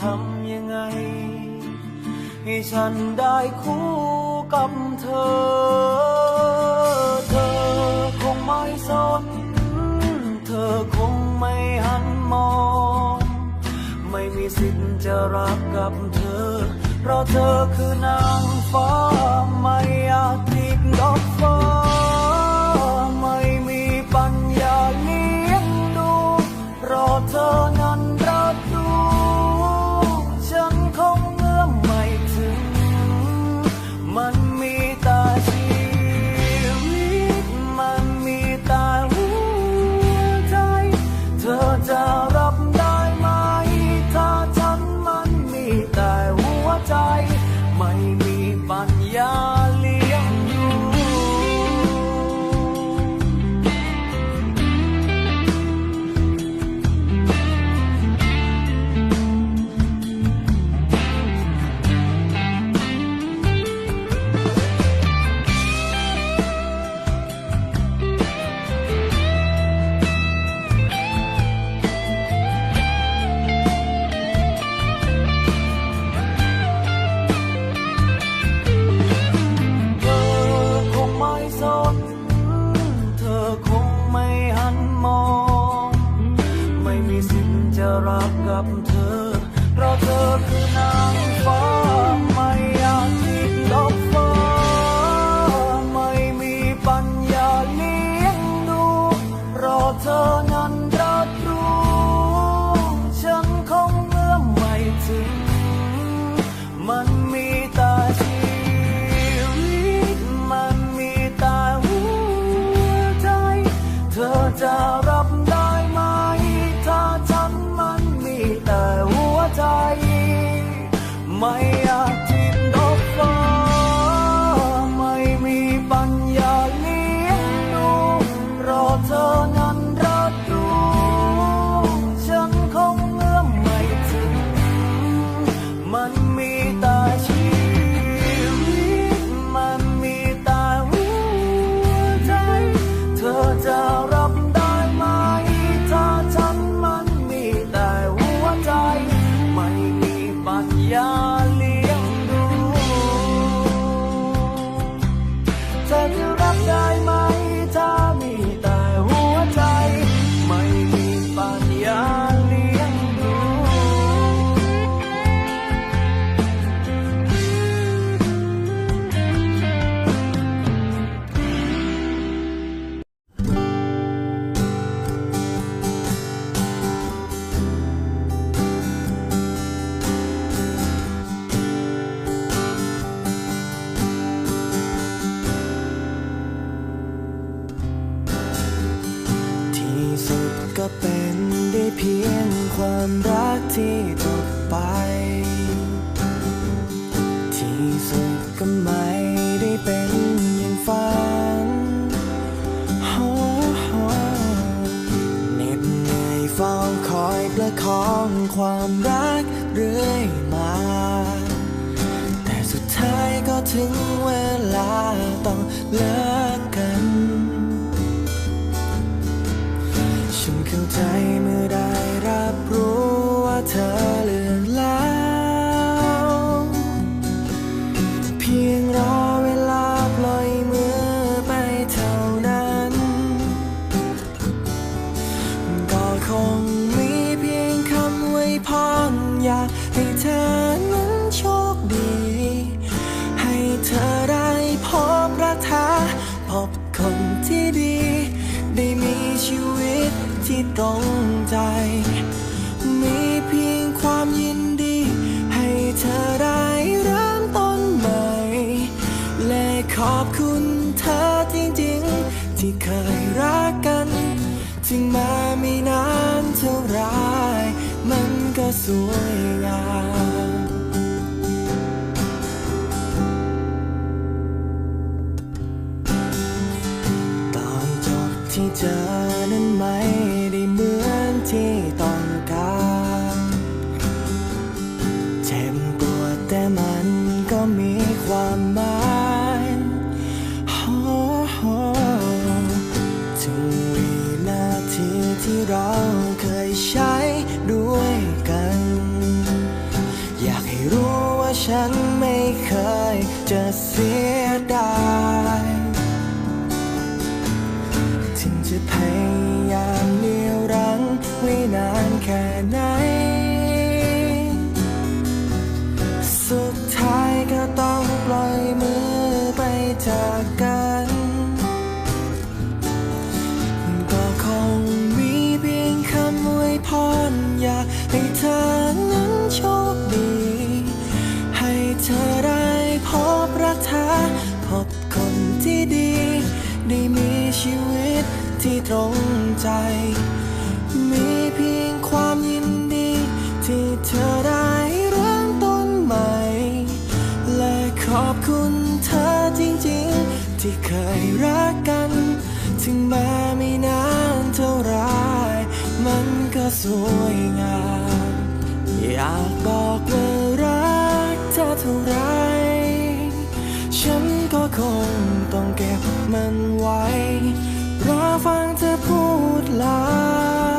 ทำยังไง ให้ฉันได้คู่กับเธอ เธอคงไม่สน เธอคงไม่หันมอง ไม่มีสิทธิ์จะรักกับเธอ เพราะเธอคือนางฟ้าไม่อาจ persona. ฝ้าคอยประคองความรักเรื่อยมา แต่สุดท้ายก็ถึงเวลาต้องเลิกกัน ฉันเข้าใจเมื่อ งใจ มีเพียงความยินดี ให้เธอได้เริ่มต้นใหม่ และขอบคุณเธอจริงๆ ที่เคยรักกัน ถึงมาไม่นานเท่าไรมันก็สวยงามที่เจอนั้นไหม ใจ มีเพียงความยินดี ที่เธอได้เริ่มต้นใหม่ และขอบคุณเธอจริงๆ ที่เคยรักกัน ถึงมาไม่นานเท่าไรมันก็สวยงาม อยากบอกว่ารักเธอเท่าไร ฉันก็คงต้องเก็บมันไว้ รอฟังเธอพูดลา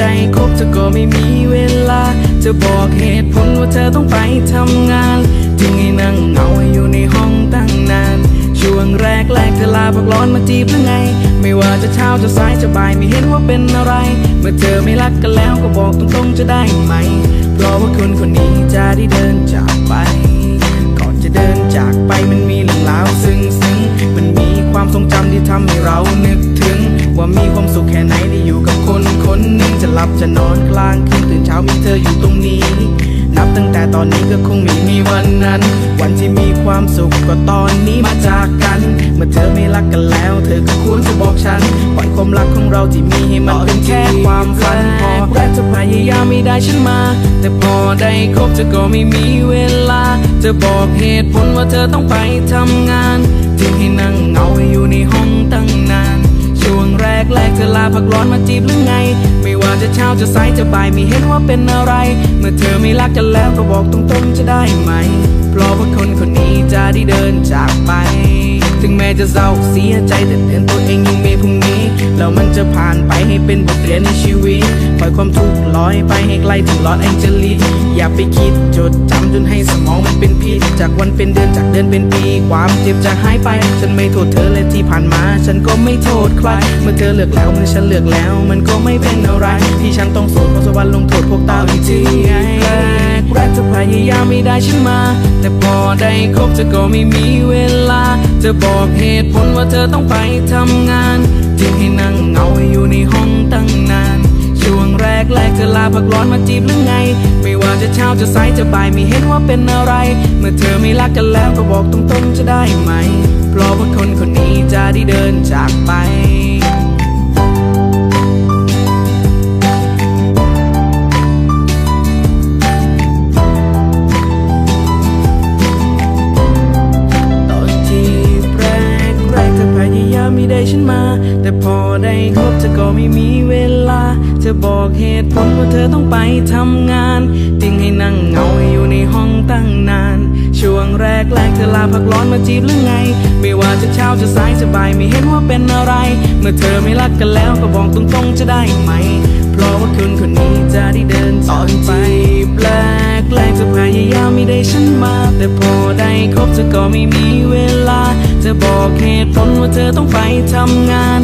ได้คบเธอก็ไม่มีเวลา จะบอกเหตุผลว่าเธอต้องไปทำงาน จึงให้นั่งเหงาอยู่ในห้องตั้งนาน ช่วงแรกแรกเธอลาพักร้อนมาจีบหรือไง ไม่ว่าจะเช้าจะสายจะบ่ายไม่เห็นว่าเป็นอะไร เมื่อเธอไม่รักกันแล้วก็บอกตรงๆจะได้ไหม เพราะว่าคนคนนี้จะได้เดินจากไป ก่อนจะเดินจากไปมันมีเรื่องราวซึ้งซึ้งมันมีความทรงจำที่ทำให้เรานึกถึง ว่ามีความสุขแค่ไหนที่อยู่กับคนคนหนึ่งจะหลับจะนอนกลางคืนตื่นเช้ามีเธออยู่ตรงนี้ นับตั้งแต่ตอนนี้ก็คงไม่มีวันนั้น วันที่มีความสุขก็ตอนนี้มาจากกัน เมื่อเธอไม่รักกันแล้ว เธอก็ควรจะบอกฉัน ปล่อยความรักของเราที่มีให้มันเป็นแค่ความฝันพอแรกจะพยายามไม่ได้ฉันมา แต่พอได้คบเธอก็ไม่มีเวลาจะบอกเหตุผลว่าเธอต้องไปทำงานจึงให้นั่งเหงาอยู่ในห้องตั้ง แรกแรกเธอลาพักร้อนมาจีบหรือไง ไม่ว่าจะเช้าจะสายจะบ่ายไม่เห็นว่าเป็นอะไร เมื่อเธอไม่รักกันแล้วก็บอกตรงๆจะได้ไหม เพราะว่าคนคนนี้จะได้เดินจากไป ถึงแม้จะเศร้าเสียใจแต่เตือนตัวเองยังมีพรุ่งนี้แล้วมันจะผ่านไปให้เป็นบทเรียนในชีวิตปล่อยความทุกข์ลอยไปให้ไกลถึงลอดแองเจลิสอย่าไปคิดจดจำจนให้สมองมันเป็นพิษจากวันเป็นเดือนจากเดือนเป็นปี ความเจ็บจะหายไป ฉันไม่โทษเธอเลยที่ผ่านมา ฉันก็ไม่โทษใครเมื่อเธอเลือกแล้วเมื่อฉันเลือกแล้ว มันก็ไม่เป็นอะไรที่ฉันต้องโสดเพราะสวรรค์ลงโทษพวกเต้าอีกที ยายามไม่ได้ฉันมา แต่พอได้คบเธอก็ไม่มีเวลาจะบอกเหตุผลว่าเธอต้องไปทำงานจึงให้นั่งเหงาอยู่ในห้องตั้งนาน ช่วงแรกแรกเธอลาพักร้อนมาจีบหรือไง ไม่ว่าจะเช้าจะสายจะบ่ายไม่เห็นว่าเป็นอะไร เมื่อเธอไม่รักกันแล้วก็บอกตรงๆจะได้ไหม เพราะว่าคนคนนี้จะได้เดินจากไป ไม่มีเวลาจะบอกเหตุผลว่าเธอต้องไปทำงานจึงให้นั่งเหงาอยู่ในห้องตั้งนาน ช่วงแรกแรกเธอลาพักร้อนมาจีบหรือไง ไม่ว่าจะเช้าจะสายจะบ่ายไม่เห็นว่าเป็นอะไร เมื่อเธอไม่รักกันแล้วก็บอกตรงๆจะได้ไหม เพราะว่าคนคนนี้จะได้เดินต่อไปแปลกแรกจะพยายามไม่ได้ฉันมา แต่พอได้คบเธอก็ไม่มีเวลาจะบอกเหตุผลว่าเธอต้องไปทำงาน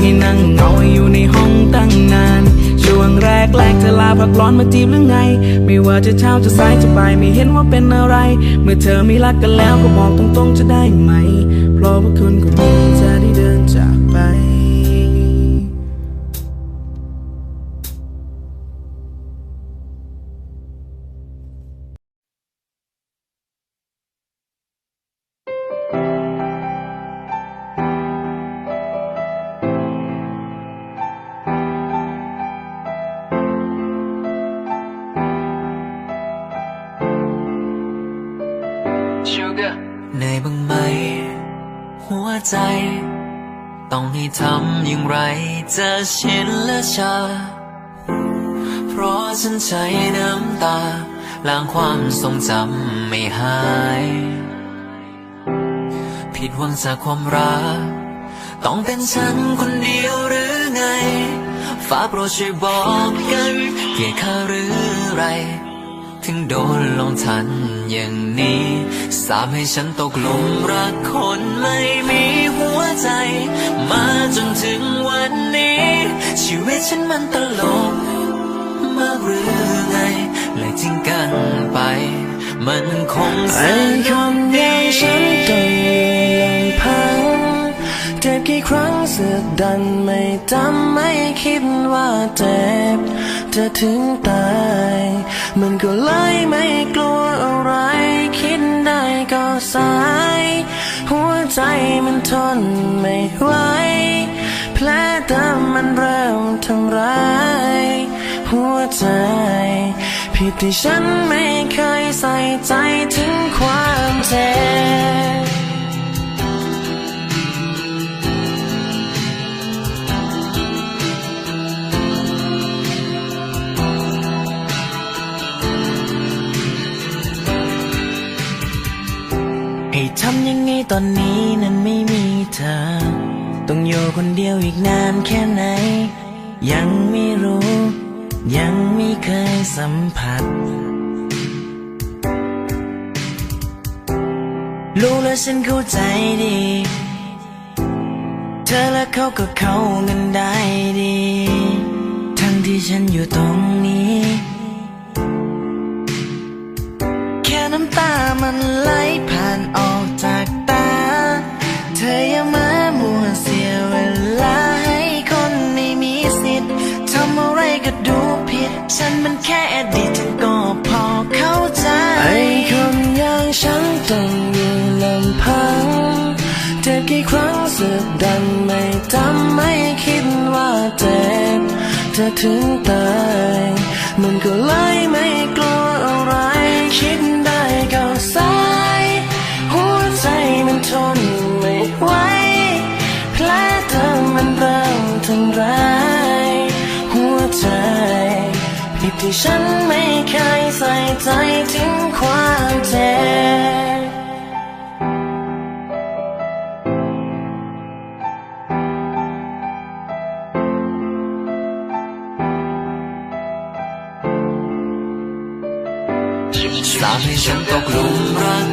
ให้นั่งเงาอยู่ในห้องตั้งนาน ช่วงแรกแรกเธอลาพักร้อนมาจีบหรือไง ไม่ว่าจะเช้าจะสายจะบ่ายไม่เห็นว่าเป็นอะไร เมื่อเธอไม่รักกันแล้วก็บอกตรงๆจะได้ไหม เพราะว่าคนคนนี้จะได้เดินจากไป เหนื่อยบ้างไหม หัวใจ ต้องให้ทำอย่างไรจะชินและชา เพราะฉันใช้น้ำตา ล้างความทรงจำไม่หาย ผิดหวังจากความรัก ต้องเป็นฉันคนเดียวหรือไงฝาโปรดช่วยบอกกัน เกลียดข้าหรือไร ถึงโดนลงทันอย่างนี้ สามให้ฉันตกหลุมรักคนไม่มีหัวใจ มาจนถึงวันนี้ ชีวิตฉันมันตลกมากหรือไงเลยทิ้งกันไป มันคงสไอ้นคำนอดีย่างฉันต้อง อยู่ลำพังแต่จ็บกี่ครั้งเสือกดันไม่จำไม่คิดว่าเจ็บจะถึงตาย มันก็เลยไม่กลัวอะไร คิดได้ก็สาย หัวใจมันทนไม่ไหวแผลเดิมมันเริ่มทำร้าย หัวใจ ผิดที่ฉันไม่เคยใส่ใจถึงความเจ็บ ยังไงตอนนี้นั้นไม่มีเธอ ต้องอยู่คนเดียวอีกนานแค่ไหน ยังไม่รู้ ยังไม่เคยสัมผัส รู้และฉันเข้าใจดี เธอและเขาก็เข้ากันได้ดี ทั้งที่ฉันอยู่ตรงนี้ แค่น้ำตามันไหลผ่านออกจาก ฉันมันแค่อดีตเธอก็พอเข้าใจ ไอ้คนอย่างฉันต้องอยู่ลำพังเจ็บกี่ครั้งสือกดันไม่จำไม่คิดว่าเจ็บจะถึงตายมันก็เลยไม่กลัวอะไร คิดได้ก็สายหัวใจมันทนไม่ไหวแผลเดิมมันเริ่มทำร้าย ที่ฉันไม่เคยใส่ใจถึงความเจ็บสาให้ฉันตกหลุมรัก